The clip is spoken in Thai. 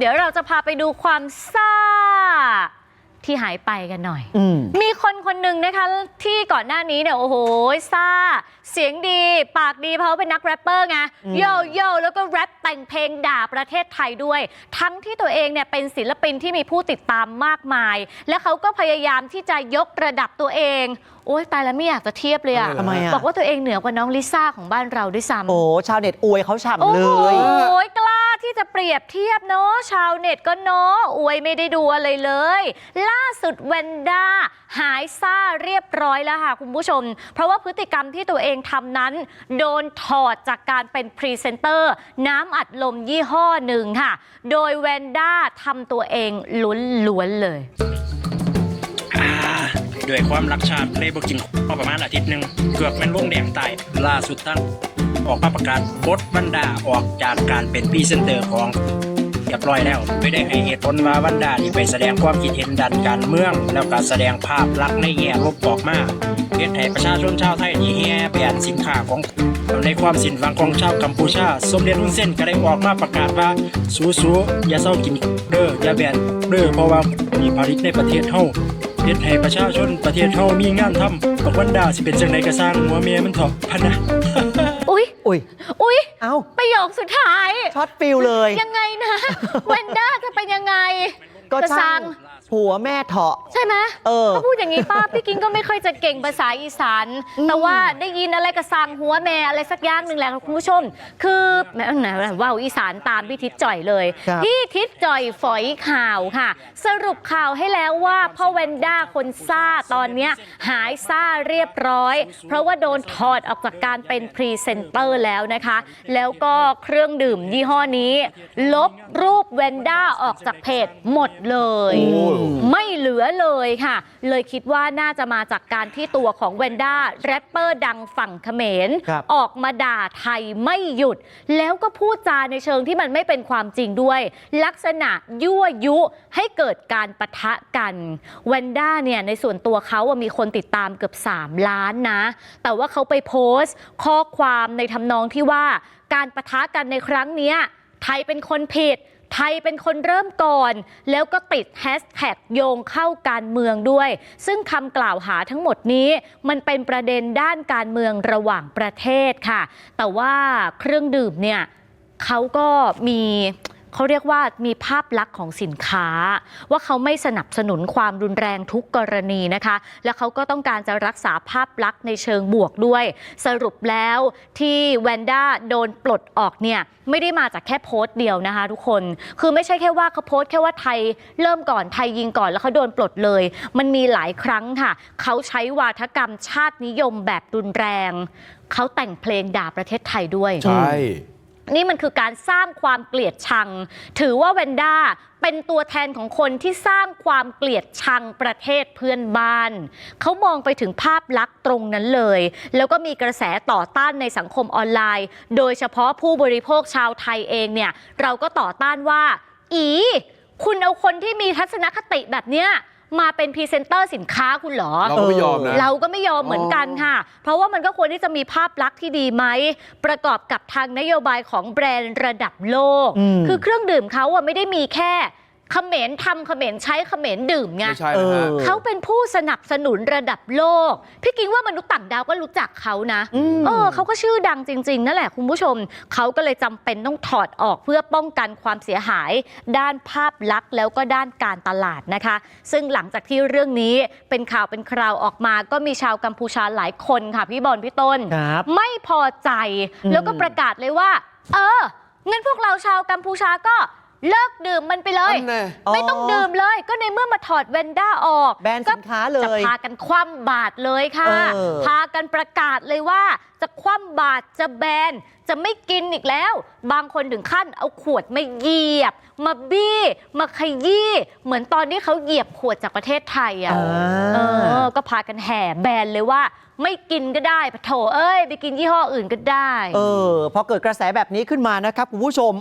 เดี๋ยวเราจะพาไปดูความซ่า ที่หายไปกันหน่อย อืม มีคนคนหนึ่งนะคะที่ก่อนหน้านี้เนี่ยโอ้โหซ่า เสียงดี ปากดีเพราะว่าเป็นนักแรปเปอร์ไงอืม โยโย่แล้วก็แรปแต่งเพลงด่าประเทศไทยด้วย ทั้งที่ตัวเองเนี่ยเป็นศิลปินที่มีผู้ติดตามมากมาย และเขาก็พยายามที่จะยกระดับตัวเอง โอ๊ยตายแล้วไม่อยากจะเทียบเลยอะทำไมอะ บอกว่าตัวเองเหนือกว่าน้องลิซ่าของบ้านเราด้วยซ้ำ โอ้ชาวเน็ตอวยเขาฉ่ำโอ้เลโหย กล้าที่จะเป รียบเทียบเนาะชาวเน็ตก็เนาะอวยไม่ได้ดูอะไรเลย ล่าสุดเวนด้าหายซ่าเรียบร้อยแล้วค่ะคุณผู้ชม เพราะว่าพฤติกรรมที่ตัวเองทำนั้น โดนถอดจากการเป็นพรีเซนเตอร์ น้ำอัดลมยี่ห้อหนึ่งค่ะ โดยเวนด้าทำตัวเองล้วนๆเลยด้วยความรักชาติเลยบกินข้าวประมาณอาทิตย์หนึ่งเกือบเป็นวงแดงตายล่าสุดตั้ง ออกมาประกาศบดวันดาออกจากการเป็นพรีเซนเตอร์ของเรียบร้อยแล้วไม่ได้ให้เหตุผลว่าวันดานี่ไปแสดงความคิดเห็นดันการเมือง แล้วก็แสดงภาพลักษณ์ในแง่ลบออกมาเฮ็ดให้ประชาชนชาวไทยนี่แห่แบนสินค้าของในความสินหวังของชาวกัมพูชา สมเด็จฮุนเซนก็ได้ออกมาประกาศว่าสู้ๆอย่าเศร้ากินเด้ออย่าแบนเด้อเพราะว่ามีผลิตในประเทศเฮาเฮ็ดให้ประชาชนประเทศเฮามีงานทำบอกวันดาสิเป็นจังไดก็สร้างหัวเมียมันเถอะพันนะ อุ๊ยอุ้ยอุ๊ยเอ้าประโยคสุดท้ายช็อตฟิลเลย ยังไงนะ เวนด้าจะเป็นยังไงก็จะสช่าร้างง ผัวแม่เถาะ ใช่ไหมเออถ้าพูดอย่างนี้ป้าพี่กิ้งก็ไม่ค่อยจะเก่งภาษาอีสานแต่ว่าได้ยินอะไรกระสังหัวแม่อะไรสักอย่างหนึ่งแหละค่ะคุณผู้ชม คือแหม่ไหนว่าวอีสานตามพี่ทิศจ่อยเลย ครับ พี่ทิศจ่อยฝอยข่าวค่ะ สรุปข่าวให้แล้วว่าพ่อเวนด้าคนซ่าตอนเนี้ยหายซ่าเรียบร้อย เพราะว่าโดนถอดออกจากการเป็นพรีเซนเตอร์แล้วนะคะ แล้วก็เครื่องดื่มยี่ห้อนี้ ลบรูปเวนด้าออกจากเพจหมดเลย โอ้ไม่เหลือเลยค่ะ เลยคิดว่าน่าจะมาจากการที่ตัวของเวนด้าแรปเปอร์ดังฝั่งเขมร ครับออกมาด่าไทยไม่หยุด แล้วก็พูดจาในเชิงที่มันไม่เป็นความจริงด้วย ลักษณะยั่วยุให้เกิดการปะทะกันเวนด้าเนี่ยในส่วนตัวเขาอะมีคนติดตามเกือบ 3 ล้านนะ แต่ว่าเขาไปโพสต์ ข้อความในทำนองที่ว่า การปะทะกันในครั้งเนี้ยไทยเป็นคนผิด ไทยเป็นคนเริ่มก่อน แล้วก็ติดแฮชแท็กโยงเข้าการเมืองด้วย ซึ่งคำกล่าวหาทั้งหมดนี้มันเป็นประเด็นด้านการเมืองระหว่างประเทศค่ะ แต่ว่าเครื่องดื่มเนี่ยเขาก็มี เขาเรียกว่ามีภาพลักษณ์ของสินค้า ว่าเขาไม่สนับสนุนความรุนแรงทุกกรณีนะคะ และเขาก็ต้องการจะรักษาภาพลักษณ์ในเชิงบวกด้วย สรุปแล้วที่แวนด้าโดนปลดออกเนี่ยไม่ได้มาจากแค่โพสต์เดียวนะคะทุกคน คือไม่ใช่แค่ว่าเขาโพสต์แค่ว่าไทยเริ่มก่อนไทยยิงก่อนแล้วเขาโดนปลดเลย มันมีหลายครั้งค่ะ เขาใช้วาทกรรมชาตินิยมแบบรุนแรง เขาแต่งเพลงด่าประเทศไทยด้วย ใช่ นี่มันคือการสร้างความเกลียดชัง ถือว่าเวนด้าเป็นตัวแทนของคนที่สร้างความเกลียดชังประเทศเพื่อนบ้าน เขามองไปถึงภาพลักษณ์ตรงนั้นเลย แล้วก็มีกระแสต่อต้านในสังคมออนไลน์ โดยเฉพาะผู้บริโภคชาวไทยเองเนี่ยเราก็ต่อต้านว่า อี คุณเอาคนที่มีทัศนคติแบบเนี้ย มาเป็นพรีเซนเตอร์สินค้าคุณเหรอ เราก็ไม่ยอมนะ เราก็ไม่ยอมเหมือนกันค่ะ เพราะว่ามันก็ควรที่จะมีภาพลักษณ์ที่ดีไหม ประกอบกับทางนโยบายของแบรนด์ระดับโลก อืม คือเครื่องดื่มเขาอะไม่ได้มีแค่ เขมรทำเขมรใช้เขมรดื่มไงไม่ใช่นะฮะ เออ เขาเป็นผู้สนับสนุนระดับโลก พี่กิ้งว่ามนุษย์ต่างดาวก็รู้จักเขานะ อืม เออเขาก็ชื่อดังจริง ๆ นั่นแหละคุณผู้ชม เขาก็เลยจำเป็นต้องถอดออกเพื่อป้องกันความเสียหาย ด้านภาพลักษณ์แล้วก็ด้านการตลาดนะคะ ซึ่งหลังจากที่เรื่องนี้เป็นข่าวเป็นคราวออกมา ก็มีชาวกัมพูชาหลายคนค่ะพี่บอลพี่ต้น ครับ ไม่พอใจ อืม แล้วก็ประกาศเลยว่า เอองั้นพวกเราชาวกัมพูชาก็ เลิกดื่มมันไปเลย อันแน่ไม่ต้องดื่มเลย ก็ในเมื่อมาถอดเวนด้าออกแบนสินค้าเลจะย พากันคว่ำบาตรเลยค่ะ เออ พากันประกาศเลยว่า จะคว่ำบาตรจะแบน จะไม่กินอีกแล้ว บางคนถึงขั้นเอาขวดมาเหยียบ มาบี้ มาขยี้ เหมือนตอนที่เขาเหยียบขวดจากประเทศไทยอะ เออ ก็พากันแห่แบนเลยว่า ไม่กินก็ได้ปะโถเอ้ย ไปกินยี่ห้ออื่นก็ได้ เออพอเกิดกระแสแบบนี้ขึ้นมานะครับคุณผู้ชม